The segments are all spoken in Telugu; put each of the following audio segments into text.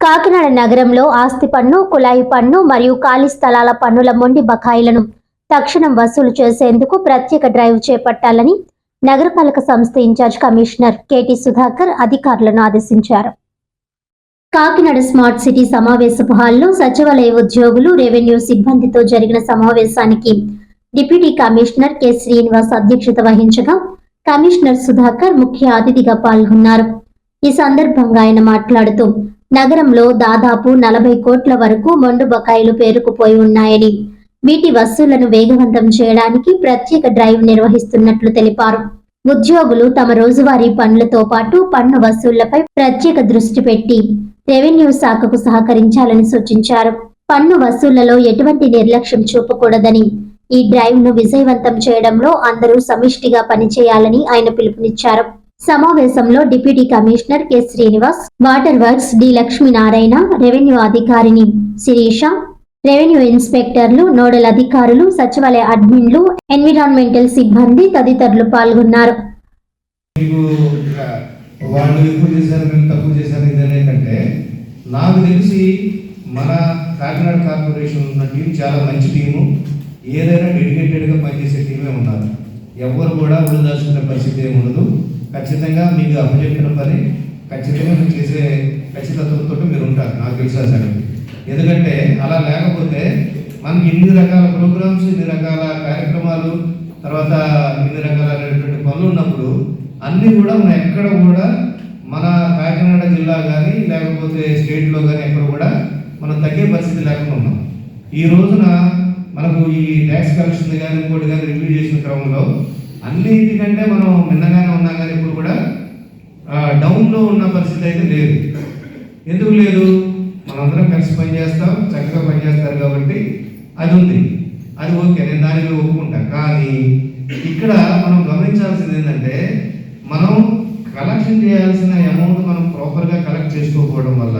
కాకినాడ నగరంలో ఆస్తి పన్ను కుళాయి పన్ను మరియు ఖాళీ స్థలాల పన్నుల మొండి బకాయిలను తక్షణం వసూలు చేసేందుకు ప్రత్యేక డ్రైవ్ చేపట్టాలని నగరపాలక సంస్థ ఇన్ఛార్జ్ కమిషనర్ కెటి సుధాకర్ అధికారులను ఆదేశించారు. కాకినాడ స్మార్ట్ సిటీ సమావేశపు హాల్లో సచివాలయ ఉద్యోగులు రెవెన్యూ సిబ్బందితో జరిగిన సమావేశానికి డిప్యూటీ కమిషనర్ కె. శ్రీనివాస్ అధ్యక్షత వహించగా కమిషనర్ సుధాకర్ ముఖ్య అతిథిగా పాల్గొన్నారు. ఈ సందర్భంగా ఆయన మాట్లాడుతూ నగరంలో దాదాపు నలభై కోట్ల వరకు మొండు బకాయిలు పేరుకుపోయి ఉన్నాయని వీటి వసూలను వేగవంతం చేయడానికి ప్రత్యేక డ్రైవ్ నిర్వహిస్తున్నట్లు తెలిపారు. ఉద్యోగులు తమ రోజువారీ పనులతో పాటు పన్ను వసూళ్ళపై ప్రత్యేక దృష్టి పెట్టి రెవెన్యూ శాఖకు సహకరించాలని సూచించారు. పన్ను వసూళ్ళలో ఎటువంటి నిర్లక్ష్యం చూపకూడదని ఈ డ్రైవ్ను విజయవంతం చేయడంలో అందరూ సమిష్టిగా పనిచేయాలని ఆయన పిలుపునిచ్చారు. సమావేశంలో deputy commissioner K. Srinivas water works D. Lakshminarayana revenue అధికారిని శిరీష రెవెన్యూ ఇన్స్పెక్టర్లు నోడల్ అధికారులు సచివాలయ అడ్మిన్లు ఎన్విరాన్మెంటల్ సిబ్బంది తదితరులు పాల్గొన్నారు. వాళ్ళు ఎక్కువ చేశారు మేము తక్కువ చేశారు ఇది నాకు తెలిసి మన కాకినాడ కార్పొరేషన్ ఉన్న టీం చాలా మంచి టీము. ఏదైనా డెడికేటెడ్గా పనిచేసే టీమే ఉన్నారు ఎవరు కూడా వదిలిదాచుకునే పరిస్థితి ఏమి ఉండదు ఖచ్చితంగా మీకు అప్పచెప్పిన పని ఖచ్చితంగా మీరు చేసే ఖచ్చితత్వంతో మీరు ఉంటారు నాకు తెలుసా ఎందుకంటే అలా లేకపోతే మనకి ఇన్ని రకాల ప్రోగ్రామ్స్ ఇన్ని రకాల కార్యక్రమాలు తర్వాత ఇన్ని రకాలైనటువంటి పనులు ఉన్నప్పుడు అన్నీ కూడా మనం ఎక్కడ కూడా మన కాకినాడ జిల్లా కానీ లేకపోతే స్టేట్లో కానీ ఎక్కడ కూడా మనం తగ్గే పరిస్థితి లేకుండా ఉన్నాం. ఈ రోజున మనకు ఈ ట్యాక్స్ కలెక్షన్ కానీ ఇంకోటి కానీ రివ్యూ చేసిన క్రమంలో అన్నిటికంటే మనం మిన్నగానే ఉన్నాం కానీ ఇప్పుడు కూడా డౌన్లో ఉన్న పరిస్థితి అయితే లేదు. ఎందుకు లేదు? మనందరం కలిసి పనిచేస్తాం చక్కగా పనిచేస్తారు కాబట్టి అది ఉంది. అది ఓకే నేను దానిలో ఒప్పుకుంటా. కానీ ఇక్కడ మనం గమనించాల్సింది ఏంటంటే మనం కలెక్షన్ చేయాల్సిన అమౌంట్ మనం ప్రాపర్గా కలెక్ట్ చేసుకోకపోవడం వల్ల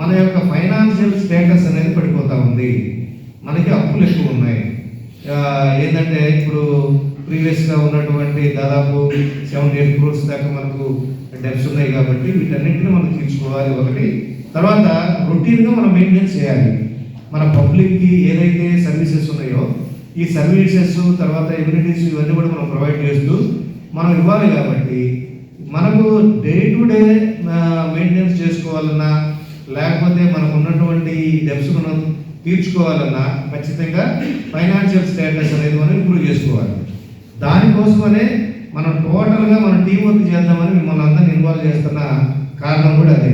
మన యొక్క ఫైనాన్షియల్ స్టేటస్ అనేది పడిపోతూ ఉంది. మనకి అప్పులు ఎక్కువ ఉన్నాయి. ఏంటంటే ఇప్పుడు ప్రీవియస్గా ఉన్నటువంటి దాదాపు సెవెన్ ఎయిట్ క్రోర్స్ దాకా మనకు డెబ్స్ ఉన్నాయి కాబట్టి వీటన్నింటిని మనం తీర్చుకోవాలి ఒకటి. తర్వాత రొటీన్గా మనం మెయింటెన్స్ చేయాలి. మన పబ్లిక్కి ఏదైతే సర్వీసెస్ ఉన్నాయో ఈ సర్వీసెస్ తర్వాత ఎమ్యూనిటీస్ ఇవన్నీ కూడా మనం ప్రొవైడ్ చేస్తూ మనం ఇవ్వాలి కాబట్టి మనకు డే టు డే మెయింటెనెన్స్ చేసుకోవాలన్నా లేకపోతే మనకు ఉన్నటువంటి డెబ్స్ మనం తీర్చుకోవాలన్నా ఖచ్చితంగా ఫైనాన్షియల్ స్టేటస్ అనేది మనం ఇంప్రూవ్ చేసుకోవాలి. దానికోసమనే మనం టోటల్గా మన టీం వర్క్ చేద్దామని మిమ్మల్ని అందరిని ఇన్వాల్వ్ చేస్తున్న కారణం కూడా అదే.